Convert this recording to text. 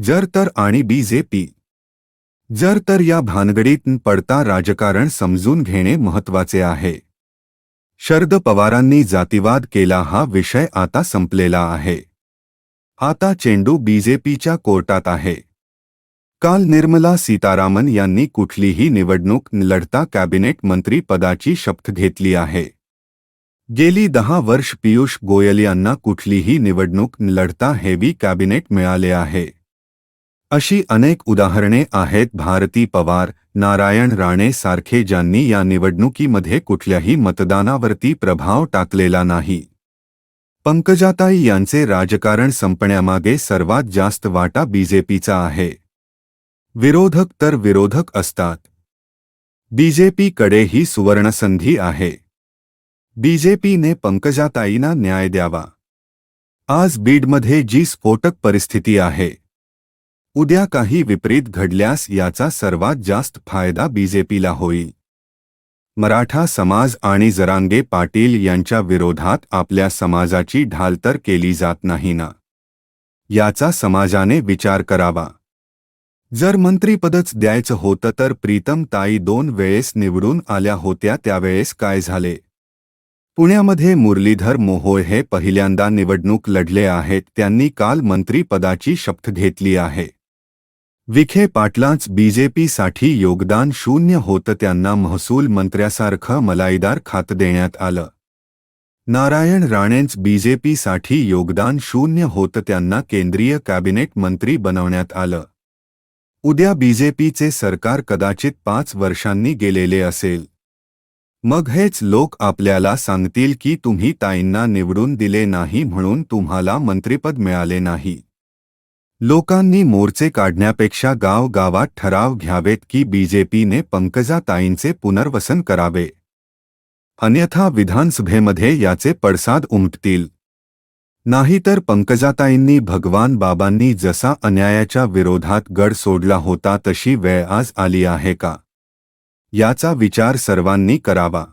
जर तर आणि बीजेपी जर तर या भानगडीत पडता राजकारण समजून घेणे महत्त्वाचे आहे. शरद पवारांनी जातीवाद केला हा विषय आता संपलेला आहे. आता चेंडू बीजेपीच्या कोर्टात आहे. काल निर्मला सीतारामन यांनी कुठलीही निवडणूक लढता कॅबिनेट मंत्री पदाची शपथ घेतली आहे. गेली दहा वर्ष पियुष गोयल यांना कुठलीही निवडणूक लढता हेवी कॅबिनेट मिळाले आहे. अशी अनेक उदाहरणे आहेत. भारती पवार नारायण राणे सारखे ज्यांनी या निवडणुकीमध्ये कुठल्याही मतदानावरती प्रभाव टाकलेला नाही. पंकजाताई यांचे राजकारण संपण्यामागे सर्वात जास्त वाटा बीजेपीचा आहे. विरोधक तर विरोधक असतात. बीजेपीकडे ही सुवर्णसंधी आहे. बीजेपीने पंकजाताईंना न्याय द्यावा. आज बीडमध्ये जी स्फोटक परिस्थिती आहे उद्या काही विपरीत घडल्यास याचा सर्वात जास्त फायदा बीजेपीला होईल. मराठा समाज आणि जरांगे पाटील यांच्या विरोधात आपल्या समाजाची ढाल तर केली जात नाही ना? याचा समाजाने विचार करावा. जर मंत्रीपदच द्यायचं होतं तर प्रीतम ताई दोन वेळेस निवडून आल्या होत्या त्यावेळेस काय झाले? पुण्यामध्ये मुरलीधर मोहोळ हे पहिल्यांदा निवडणूक लढले आहेत त्यांनी काल मंत्रीपदाची शपथ घेतली आहे. विखे पाटलांच बीजेपीसाठी योगदान शून्य होतं त्यांना महसूल मंत्र्यासारखं मलाईदार खात देण्यात आलं. नारायण राणेंच बीजेपीसाठी योगदान शून्य होतं त्यांना केंद्रीय कॅबिनेट मंत्री बनवण्यात आलं. उद्या बीजेपीचे सरकार कदाचित पाच वर्षांनी गेलेले असेल. मग हेच लोक आपल्याला सांगतील की तुम्ही ताईंना निवडून दिले नाही म्हणून तुम्हाला मंत्रिपद मिळाले नाही. लोकांनी मोर्चे काढण्यापेक्षा गावगावात ठराव घ्यावेत की बीजेपीने पंकजाताईंचे पुनर्वसन करावे. अन्यथा विधानसभेमध्ये याचे पडसाद उमटतील. नाहीतर पंकजाताईंनी भगवान बाबांनी जसा अन्यायाच्या विरोधात गड सोडला होता तशी वेळ आज आली आहे का? याचा विचार सर्वांनी करावा.